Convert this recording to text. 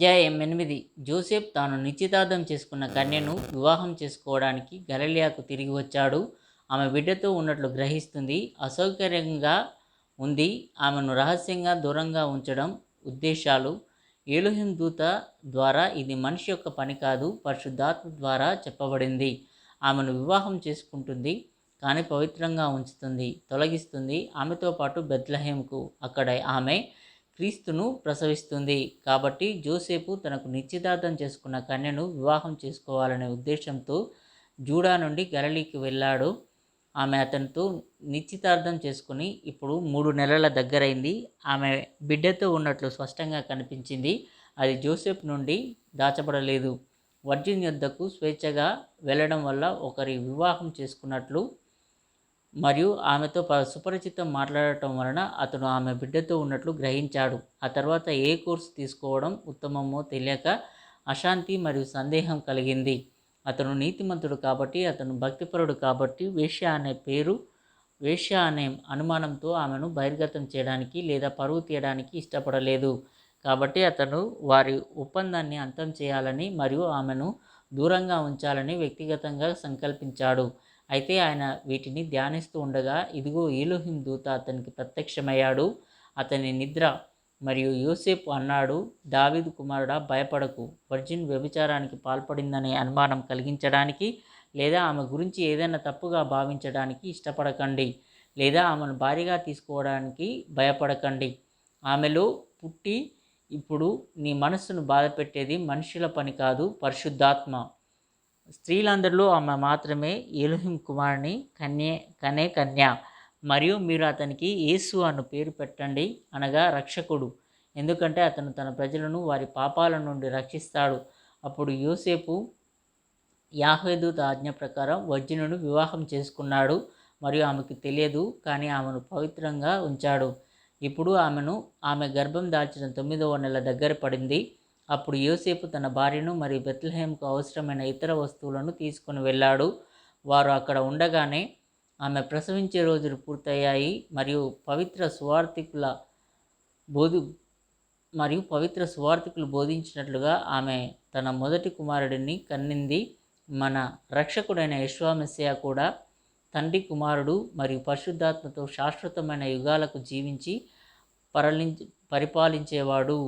అధ్యాయం ఎనిమిది. జోసెఫ్ తాను నిశ్చితార్థం చేసుకున్న కన్యను వివాహం చేసుకోవడానికి గలలియాకు తిరిగి వచ్చాడు. ఆమె బిడ్డతో ఉన్నట్లు గ్రహిస్తుంది. అసౌకర్యంగా ఉంది. ఆమెను రహస్యంగా దూరంగా ఉంచడం ఉద్దేశాలు. ఏలుహిం దూత ద్వారా ఇది మనిషి యొక్క పని కాదు పరిశుద్ధాత్మ ద్వారా చెప్పబడింది. ఆమెను వివాహం చేసుకుంటుంది కానీ పవిత్రంగా ఉంచుతుంది తొలగిస్తుంది. ఆమెతో పాటు బెత్లహేమ్కు. అక్కడ ఆమె క్రీస్తును ప్రసవిస్తుంది. కాబట్టి జోసేపు తనకు నిశ్చితార్థం చేసుకున్న కన్యను వివాహం చేసుకోవాలనే ఉద్దేశంతో జూడా నుండి గలలీకి వెళ్ళాడు. ఆమె అతనితో నిశ్చితార్థం చేసుకుని ఇప్పుడు మూడు నెలల దగ్గరైంది. ఆమె బిడ్డతో ఉన్నట్లు స్పష్టంగా కనిపించింది. అది జోసెఫ్ నుండి దాచబడలేదు. వర్జిన్ యుద్ధకు స్వేచ్ఛగా వెళ్ళడం వల్ల ఒకరి వివాహం చేసుకున్నట్లు మరియు ఆమెతో ప- సుపరిచితం మాట్లాడటం వలన అతను ఆమె బిడ్డతో ఉన్నట్లు గ్రహించాడు. ఆ తర్వాత ఏ కోర్సు తీసుకోవడం ఉత్తమమో తెలియక అశాంతి మరియు సందేహం కలిగింది. అతను నీతిమంతుడు కాబట్టి అతను భక్తిపరుడు కాబట్టి వేష్య అనే పేరు వేష్య అనే అనుమానంతో ఆమెను బహిర్గతం చేయడానికి లేదా పరువు తీయడానికి ఇష్టపడలేదు. కాబట్టి అతను వారి ఒప్పందాన్ని అంతం చేయాలని మరియు ఆమెను దూరంగా ఉంచాలని వ్యక్తిగతంగా సంకల్పించాడు. అయితే ఆయన వీటిని ధ్యానిస్తూ ఉండగా ఇదిగో ఈలోహిం దూత అతనికి ప్రత్యక్షమయ్యాడు. అతని నిద్ర మరియు యూసేఫ్ అన్నాడు దావీదు కుమారుడా భయపడకు. వర్జిన్ వ్యభిచారానికి పాల్పడిందనే అనుమానం కలిగించడానికి లేదా ఆమె గురించి ఏదైనా తప్పుగా భావించడానికి ఇష్టపడకండి లేదా ఆమెను భారీగా తీసుకోవడానికి భయపడకండి. ఆమెలో పుట్టి ఇప్పుడు నీ మనస్సును బాధపెట్టేది మనుషుల పని కాదు పరిశుద్ధాత్మ. స్త్రీలందరిలో ఆమె మాత్రమే ఎలుహిం కుమారుని కన్యే కనే కన్య. మరియు మీరు అతనికి యేసు అను పేరు పెట్టండి అనగా రక్షకుడు. ఎందుకంటే అతను తన ప్రజలను వారి పాపాల నుండి రక్షిస్తాడు. అప్పుడు యోసేపు యాహేదూత ఆజ్ఞ ప్రకారం వర్జునుడు వివాహం చేసుకున్నాడు. మరియు ఆమెకు తెలియదు కానీ ఆమెను పవిత్రంగా ఉంచాడు. ఇప్పుడు ఆమెను ఆమె గర్భం దాల్చిన తొమ్మిదవ నెల దగ్గర పడింది. అప్పుడు యోసేపు తన భార్యను మరియు బెత్లహేమ్కు అవసరమైన ఇతర వస్తువులను తీసుకుని వెళ్ళాడు. వారు అక్కడ ఉండగానే ఆమె ప్రసవించే రోజులు పూర్తయ్యాయి మరియు పవిత్ర స్వార్థికుల బోధి మరియు పవిత్ర స్వార్థికులు బోధించినట్లుగా ఆమె తన మొదటి కుమారుడిని కన్నింది. మన రక్షకుడైన యశ్వామెస్సియా కూడా తండ్రి కుమారుడు మరియు పరిశుద్ధాత్మతో శాశ్వతమైన యుగాలకు జీవించి పరలించి పరిపాలించేవాడు.